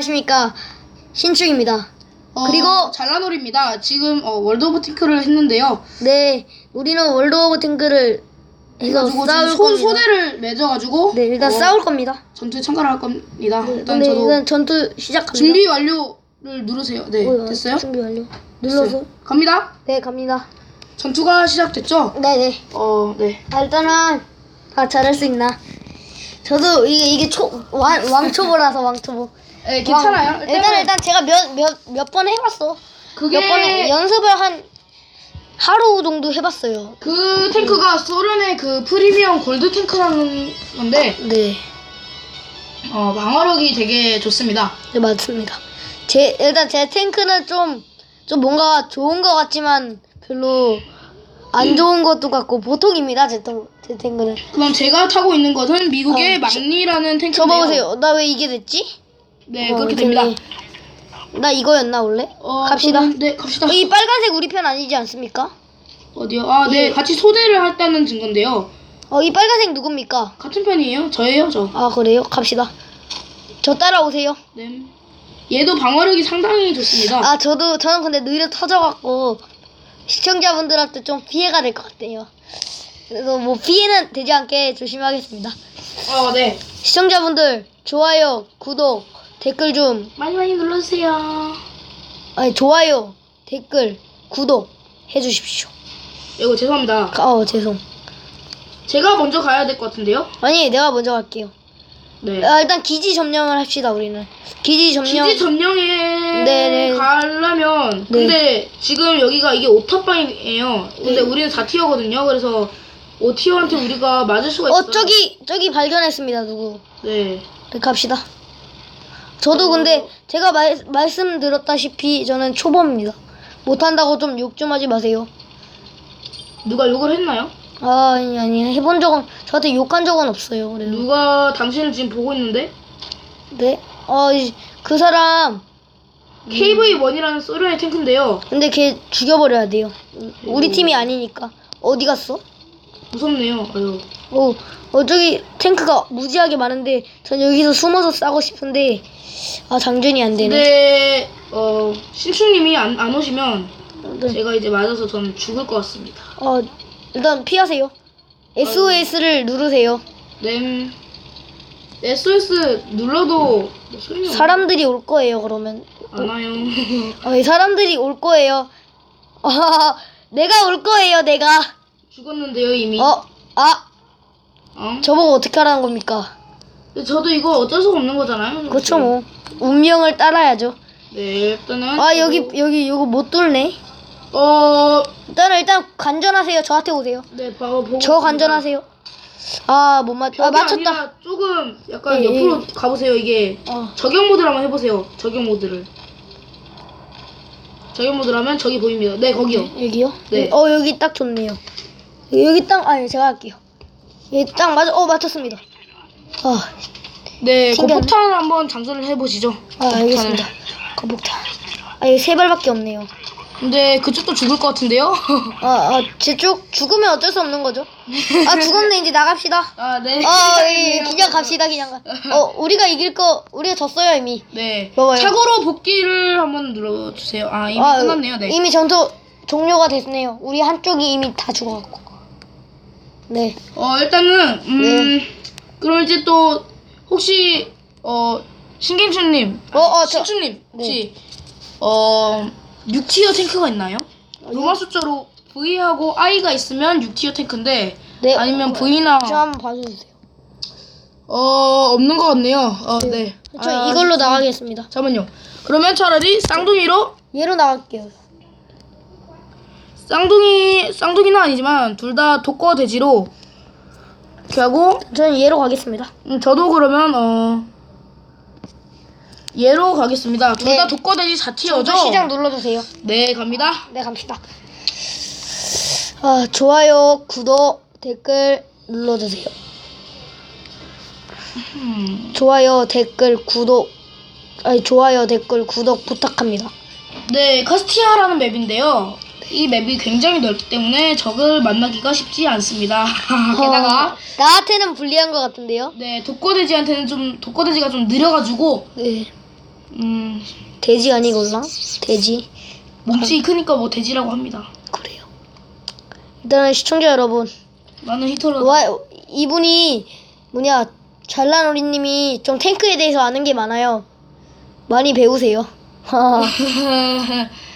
안녕하십니까 신축입니다. 어, 그리고- 잘라놀입니다. 지금 어, 월드 오브 탱크를 했는데요. 네, 우리는 월드 오브 탱크를 해서 그래가지고 싸울 소, 겁니다. 소대를 맺어가지고 네, 일단 어, 싸울 겁니다. 전투에 참가를 할 겁니다. 네, 일단 네, 저도 일단 전투 시작합니다. 준비 완료를 누르세요. 네, 어, 됐어요? 준비 완료. 눌러서 됐어요. 갑니다. 네 갑니다. 전투가 시작됐죠? 네, 네. 어, 네. 아, 일단은 다 잘할 수 있나? 저도 이게 이게 초 왕, 왕초보라서 왕초보. 네, 괜찮아요. 왕- 일단 일단 제가 몇 몇 몇 번 해봤어. 그게 몇 번 연습을 한 하루 정도 해봤어요. 그 탱크가 소련의 그 프리미엄 골드 탱크라는 건데 네. 어, 방어력이 되게 좋습니다. 네 맞습니다. 제 일단 제 탱크는 좀좀 뭔가 좋은 것 같지만 별로 안 좋은 것도 같고 보통입니다. 제, 탱- 제 탱크는. 그럼 제가 타고 있는 것은 미국의 어, 저- 막리라는 탱크인데요. 저 봐보세요. 나 왜 이게 됐지? 네, 어, 그렇게. 됩니다. 나 이거였나 원래? 어, 갑시다. 네, 갑시다. 이 빨간색 우리 편 아니지 않습니까? 어디요? 아, 네, 예. 같이 소대를 했다는 증거인데요. 어, 이 빨간색 누굽니까? 같은 편이에요? 저예요, 저. 아 그래요? 갑시다. 저 따라오세요. 네. 얘도 방어력이 상당히 좋습니다. 아 저도 저는 근데 느려 터져갖고 시청자분들한테 좀 피해가 될 것 같아요. 그래서 뭐 피해는 되지 않게 조심하겠습니다. 어, 네. 시청자분들 좋아요, 구독, 댓글 좀 많이 많이 눌러주세요. 아니 좋아요, 댓글, 구독 해주십시오. 이거 죄송합니다. 어 죄송. 제가 먼저 가야 될 것 같은데요? 아니 내가 먼저 갈게요. 네. 아, 일단 기지 점령을 합시다 우리는. 기지 점령. 기지 점령에 네네. 가려면 네. 근데 지금 여기가 이게 5탑방이에요. 근데 네. 우리는 4티어거든요. 그래서 5티어한테 우리가 맞을 수가 있어요. 어 저기 저기 발견했습니다 누구. 네. 네, 갑시다. 저도 어. 근데 제가 말, 말씀드렸다시피 저는 초보입니다. 못한다고 좀 욕 좀 하지 마세요. 누가 욕을 했나요? 아 아니 아니 해본 적은 저한테 욕한 적은 없어요. 그래도 누가 당신을 지금 보고 있는데 네. 어그 사람 KV1이라는 소련의 탱크인데요. 근데 걔 죽여버려야 돼요. 우리 오. 팀이 아니니까 어디 갔어? 무섭네요. 아유. 어, 어 저기 탱크가 무지하게 많은데 전 여기서 숨어서 싸고 싶은데 아 장전이 안 되네. 근데 어 신축님이 안, 안 오시면 네. 제가 이제 맞아서 전 죽을 것 같습니다. 어 일단 피하세요. SOS를 누르세요. 네. SOS 눌러도 소용이 없- 사람들이 올 거예요. 그러면 안 와요. 어, 이 사람들이 올 거예요. 아, 내가 올 거예요. 내가 죽었는데요 이미. 어, 아, 어? 저보고 어떻게 하라는 겁니까? 근데 저도 이거 어쩔 수가 없는 거잖아요. 그렇죠 뭐 운명을 따라야죠. 네 일단은. 아 여기 여기 이거 못 뚫네. 어. 일단은 일단 관전하세요. 저한테 오세요. 네 바로 보고. 저 관전하세요. 아못 맞. 아 맞췄다. 아니라 조금 약간 예, 옆으로 가보세요 이게. 어. 저격 모드를 한번 해보세요. 저격 모드를. 저격 모드를 하면 저기 보입니다. 네 거기요. 여기요? 네. 어 여기 딱 좋네요. 여기 딱 아니 제가 할게요. 여기 딱 맞아. 어 맞췄습니다. 아, 네, 그 튕겼네. 폭탄을 한번 장전을 해보시죠. 아 알겠습니다. 거북탄. 아 여기 세 발밖에 없네요. 근데 그쪽도 죽을 것 같은데요? 아, 아, 제쪽 죽으면 어쩔 수 없는 거죠. 아, 죽었네. 이제 나갑시다. 아, 네. 아, 예, 그냥 갑시다, 그냥 가. 어, 우리가 이길 거, 우리가 졌어요, 이미. 네. 봐봐요. 차고로 복귀를 한번 눌러주세요. 아, 이미 아, 끝났네요. 네. 이미 전투 종료가 됐네요. 우리 한쪽이 이미 다 죽어갖고. 네. 어, 일단은, 음, 그럼 이제 또, 혹시, 어, 신경춘님. 어, 어, 저- 신춘님. 혹시, 어, 6티어 탱크가 있나요? 로마 숫자로 V하고 I가 있으면 6티어 탱크인데, 네. 아니면 V나, 저 한번 봐주세요. 어, 없는 것 같네요. 어, 네. 저 아, 이걸로 나가겠습니다. 잠깐만요. 그러면 차라리 쌍둥이로 얘로 나갈게요. 쌍둥이 쌍둥이는 아니지만 둘 다 독거 돼지로 하고 저는 얘로 가겠습니다. 음, 저도 그러면 어 얘로 가겠습니다. 둘 네. 다 독거 돼지 4티어죠? 전투 시작 눌러주세요. 네 갑니다. 네, 갑시다. 아, 좋아요, 구독, 댓글 눌러주세요. 음, 좋아요, 댓글, 구독, 아니, 좋아요, 댓글, 구독 부탁합니다. 네 카스티아라는 맵인데요. 이 맵이 굉장히 넓기 때문에 적을 만나기가 쉽지 않습니다. 게다가 어, 나한테는 불리한 것 같은데요? 네 독거 돼지한테는 좀 독거 돼지가 좀 느려가지고 네. 음, 돼지 아니걸랑? 돼지. 몸집이 크니까 뭐 돼지라고 합니다. 그래요. 일단은 시청자 여러분, 나는 히틀러. 와 이분이 뭐냐 잘난 어린님이 좀 탱크에 대해서 아는 게 많아요. 많이 배우세요.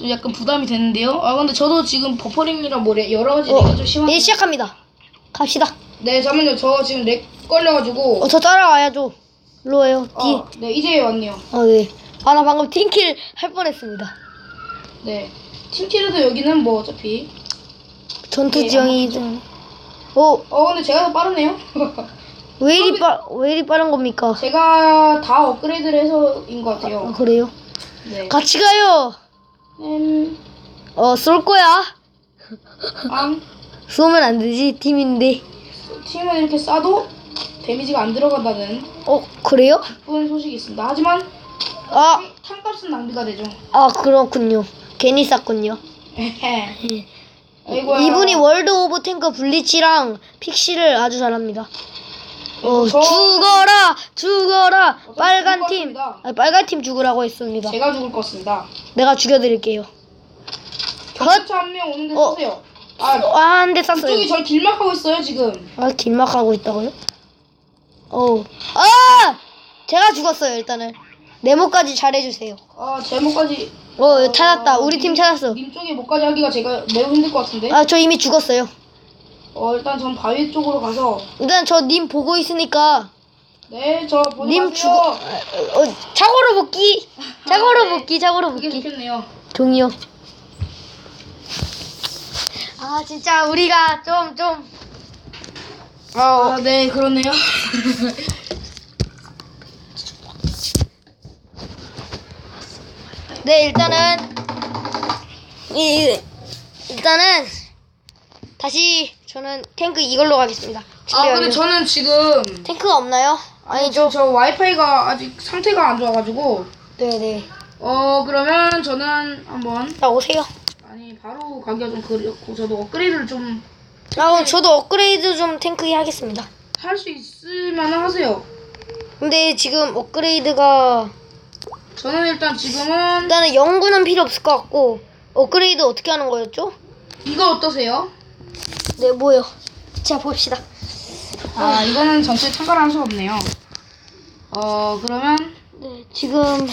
좀 약간 부담이 되는데요. 아 근데 저도 지금 버퍼링이랑 뭐 레- 여러 가지 렉이 좀 심한데. 예 시작합니다. 갑시다. 네 잠깐만요. 저 지금 렉 걸려가지고. 어, 저 따라와야죠. 일로 와요. 뒤. 어, 네 이제 왔네요. 어, 네. 아, 나 방금 팅킬 할 뻔했습니다. 네. 팀킬에도 여기는 뭐 어차피. 전투 예, 지형이. 어, 어 근데 제가 더 빠르네요. 왜 이리 빠, 왜 이리 빠른 겁니까? 제가 다 업그레이드를 해서인 것 아, 같아요. 그래요? 네. 같이 가요. 음, 어, 쏠 거야. 앙. 쏘면 안 되지, 팀인데. 팀은 이렇게 쏴도 데미지가 안 들어간다는 어, 그래요? 기쁜 소식이 있습니다. 하지만 아, 탄값은 낭비가 되죠. 아, 그렇군요. 괜히 쌌군요. 에헤. 아이고야. 이분이 월드 오브 탱크 블리치랑 픽시를 아주 잘합니다. 어, 저- 죽어라! 죽어라! 어차피 빨간 죽을 것 팀! 같습니다. 아, 빨간 팀 죽으라고 했습니다. 제가 죽을 것 같습니다. 내가 죽여드릴게요. 경찰차 한 명 오는데 어. 쏘세요. 아, 아, 한 대 쐈어요. 그쪽이 절 길막하고 있어요 지금. 아, 길막하고 있다고요? 어. 아! 제가 죽었어요, 일단은. 네모까지 잘해주세요. 아 제목까지. 어, 찾았다. 우리 팀 찾았어. 님 쪽에 목까지 하기가 제가 매우 힘들 것 같은데. 아, 저 이미 죽었어요. 어 일단 전 바위 쪽으로 가서. 일단 저 님 보고 있으니까, 네, 저 보지 님 마세요. 죽어. 어, 어, 자고로 복귀! 자고로 네. 복귀, 자고로 그게 복귀. 좋겠네요. 종이요. 아, 진짜 우리가 좀, 좀. 어, 아, 네, 그러네요. 네, 일단은 이 일단은 다시 저는 탱크 이걸로 가겠습니다. 아, 근데 완료. 저는 지금 탱크가 없나요? 아니죠. 저 와이파이가 아직 상태가 안 좋아가지고 네, 네. 어 그러면 저는 한번 자 오세요. 아니 바로 가기가 좀 그렇고 저도 업그레이드를 좀할 아, 그럼 저도 업그레이드 좀 탱크 하겠습니다. 수 있으면 하세요. 근데 지금 업그레이드가 저는 일단 지금은 일단은 연구는 필요 없을 것 같고 업그레이드 어떻게 하는 거였죠? 이거 어떠세요? 네, 뭐요? 자 봅시다. 아 이거는 전체 참가를 할 수가 없네요. 어 그러면 네, 지금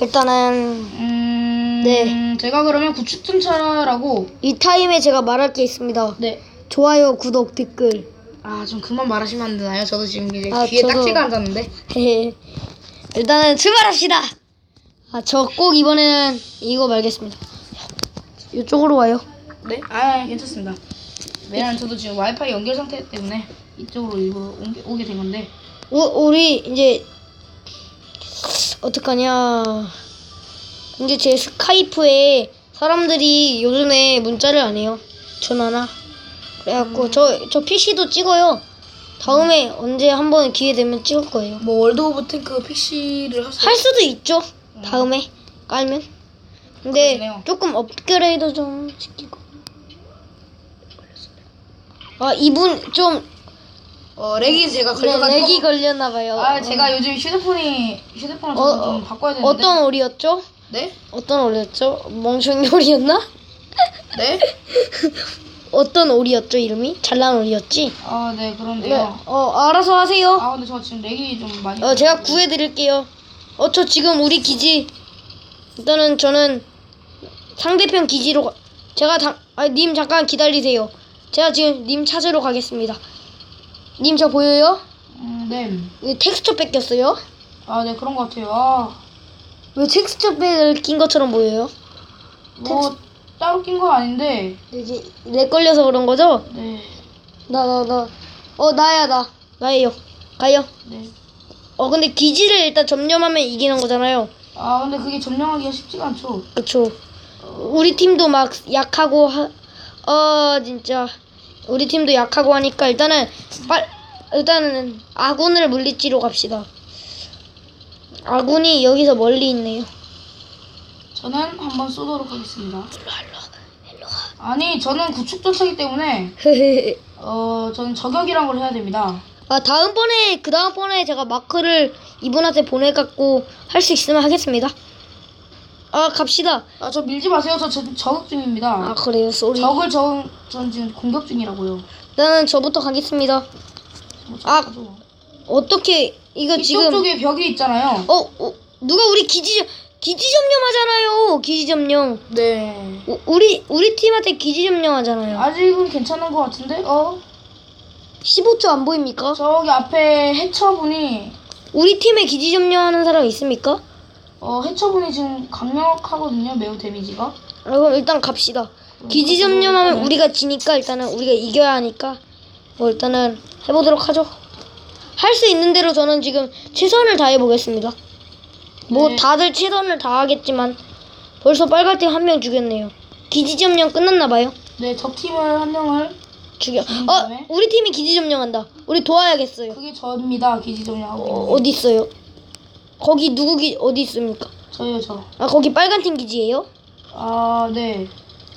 일단은 음 네. 제가 그러면 구축전차라고 이 타임에 제가 말할 게 있습니다. 네. 좋아요, 구독, 댓글. 아 좀 그만 말하시면 안 되나요? 저도 지금 이제 아, 귀에 저도- 딱지가 앉았는데. 헤헤. 일단은 출발합시다. 아, 저 꼭 이번에는 이거 말겠습니다. 이쪽으로 와요. 네? 아 괜찮습니다. 왜냐면 저도 지금 와이파이 연결 상태 때문에 이쪽으로 일부러 옮겨, 오게 된 건데. 우, 우리 이제 어떡하냐. 이제 제 스카이프에 사람들이 요즘에 문자를 안 해요. 전화나. 그래갖고 저, 저 PC도 찍어요. 다음에 언제 한번 기회 되면 찍을 거예요. 뭐 월드 오브 탱크 PC를 하세요? 할 수도 있죠. 다음에 깔면. 근데 그러시네요. 조금 업그레이드 좀 시키고. 아 이분 좀 어 렉이 제가 네, 걸려가지고. 렉이 걸렸나 봐요. 아 제가 요즘 휴대폰이 휴대폰을 좀, 어, 좀 바꿔야 되는데. 어떤 오리였죠? 네? 어떤 오리였죠? 멍청이 오리였나? 네? 어떤 오리였죠 이름이? 잘난 오리였지? 아네 네. 그런데요. 어 알아서 하세요. 아 근데 저 지금 렉이 좀 많이. 어 제가 구해드릴게요. 어 저 지금 우리 기지 일단은 저는 상대편 기지로 가... 제가 당... 아님 잠깐 기다리세요. 제가 지금 님 찾으러 가겠습니다. 님 저 보여요? 음, 네. 이 텍스처 뺏겼어요? 아 네 그런 것 같아요. 아, 왜 텍스처 낀 것처럼 보여요? 뭐 따로 낀 건 아닌데. 이제 렉 걸려서 그런 거죠? 네. 나 나 나. 어 나야 나. 나예요. 가요. 네. 어 근데 기지를 일단 점령하면 이기는 거잖아요. 아 근데 그게 점령하기가 쉽지가 않죠. 그쵸. 우리 팀도 막 약하고 하, 어 진짜 우리 팀도 약하고 하니까 일단은 빨 일단은 아군을 물리치러 갑시다. 아군이 여기서 멀리 있네요. 저는 한번 쏘도록 하겠습니다. 일로 일로 아니 저는 구축 전차기 때문에 와. 어 저는 저격이란 걸 해야 됩니다. 아 다음번에 그 다음번에 제가 마크를 이분한테 보내갖고 할 수 있으면 하겠습니다. 아 갑시다. 아, 저 밀지 마세요. 저, 저 저격 중입니다. 아 그래요, 쏘리. 적을 저, 전 지금 공격 중이라고요. 나는 저부터 가겠습니다. 뭐 아. 어떻게 이거 이쪽 지금 쪽에 벽이 있잖아요. 어, 어 누가 우리 기지 기지 점령하잖아요. 기지 점령. 네. 우, 우리 우리 팀한테 기지 점령하잖아요. 아직은 괜찮은 것 같은데? 어? 15초 안 보입니까? 저기 앞에 해처분이 우리 팀에 기지 점령하는 사람 있습니까? 어 해처분이 지금 강력하거든요. 매우 데미지가. 아, 그럼 일단 갑시다. 기지 점령하면 우리가 지니까 일단은 우리가 이겨야 하니까 뭐 일단은 해보도록 하죠. 할 수 있는 대로 저는 지금 최선을 다해 보겠습니다. 뭐 네. 다들 최선을 다하겠지만 벌써 빨간 팀 한 명 죽였네요. 기지 점령 끝났나 봐요. 네, 적 팀을 한 명을 죽여. 어, 다음에? 우리 팀이 기지 점령한다. 우리 도와야겠어요. 그게 저입니다. 기지 점령하고 있는 어, 게. 어디 있어요? 거기 누구 기 어디 있습니까? 저요, 저. 아 거기 빨간 팀 기지예요? 아, 네.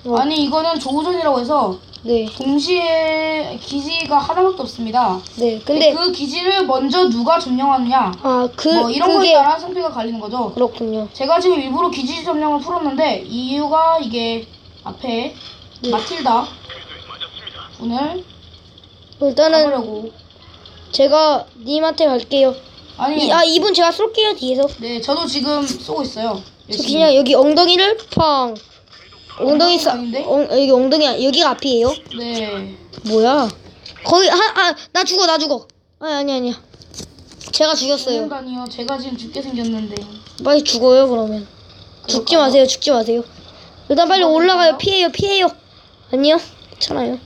어. 아니 이거는 조우전이라고 해서 네, 동시에 기지가 하나밖에 없습니다. 네. 근데 그 기지를 먼저 누가 점령하느냐 아 그 뭐 이런 거에 그게 따라 승패가 갈리는 거죠. 그렇군요. 제가 지금 일부러 기지 점령을 풀었는데 이유가 이게 앞에 네. 마틸다 분을 일단은 제가 님한테 갈게요. 아니 이, 아 이분 제가 쏠게요 뒤에서. 네 저도 지금 쏘고 있어요. 저 열심히. 그냥 여기 엉덩이를 팡. 엉덩이 싸. 엉, 여기 엉덩이 여기가 앞이에요? 네. 뭐야? 거기 아아나 죽어 나 죽어. 아니 아니 아니야. 제가 죽였어요. 다니요 제가 지금 죽게 생겼는데 빨리 죽어요 그러면. 죽지 그럴까요? 마세요 죽지 마세요. 일단 빨리 올라가요? 피해요 피해요. 아니요 괜찮아요.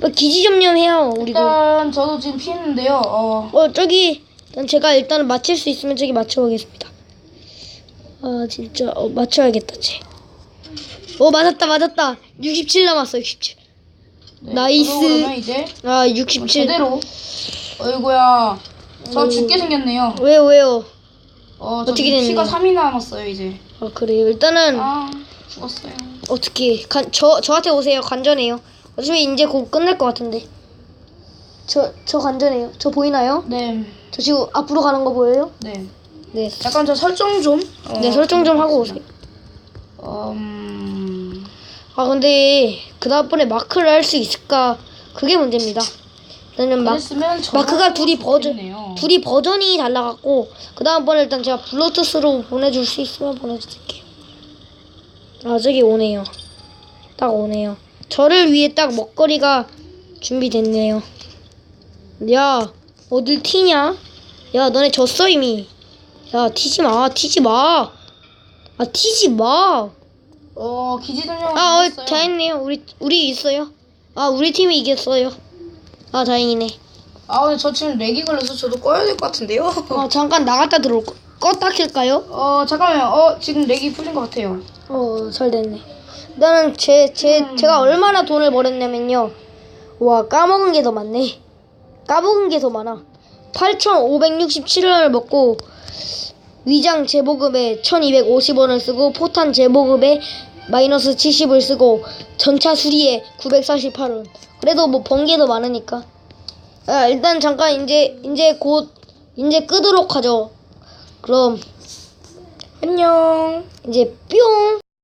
빨리 기지 점령해요 우리도. 일단 저도 지금 피했는데요. 어 어 저기 일단 제가 일단은 맞힐 수 있으면 저기 맞춰보겠습니다. 아 진짜 어 맞춰야겠다 쟤. 어 맞았다 맞았다. 67 남았어 67. 네, 나이스. 이제 아 67. 제대로 어이구야 저 오. 죽게 생겼네요. 왜요 왜요? 어, 저 어떻게 지금 피가 됐네요? 3이 남았어요 이제. 아 그래요 일단은 아 죽었어요. 어떻게 간, 저 저한테 오세요 관전해요. 어차피 이제 곧 끝날 것 같은데. 저저 관전해요. 저 보이나요? 네, 저 지금 앞으로 가는 거 보여요? 네. 네. 약간 저 설정 좀. 어, 네 설정 좀 하고 오세요. 음, 아 근데 그 다음번에 마크를 할 수 있을까 그게 문제입니다. 일단은 막 그랬으면 저 마크가 둘이 버전 좋겠네요. 둘이 버전이 달라갖고 그 다음번에 일단 제가 블루투스로 보내줄 수 있으면 보내드릴게요. 아 저기 오네요. 딱 오네요. 저를 위해 딱 먹거리가 준비됐네요. 야 어딜 튀냐? 야 너네 졌어 이미. 야 튀지 마 튀지 마. 아 튀지 마. 어 기지 점령. 아, 어, 다행이네요. 우리 우리 있어요. 아, 우리 팀이 이겼어요. 아, 다행이네. 아 근데 저 지금 렉이 걸려서 저도 꺼야 될 것 같은데요. 어, 잠깐 나갔다 들어올 거. 껐다 킬까요? 어 잠깐만요. 어 지금 렉이 풀린 것 같아요. 어, 잘 됐네. 나는 제, 제, 음. 제가 얼마나 돈을 벌었냐면요. 와, 까먹은 게 더 많네. 까먹은 게 더 많아. 8,567원을 먹고, 위장 재보급에 1,250원을 쓰고, 포탄 재보급에 마이너스 70을 쓰고, 전차 수리에 948원. 그래도 뭐 번 게 더 많으니까. 아, 일단 잠깐 이제, 이제 곧, 이제 끄도록 하죠. 그럼, 안녕. 이제 뿅!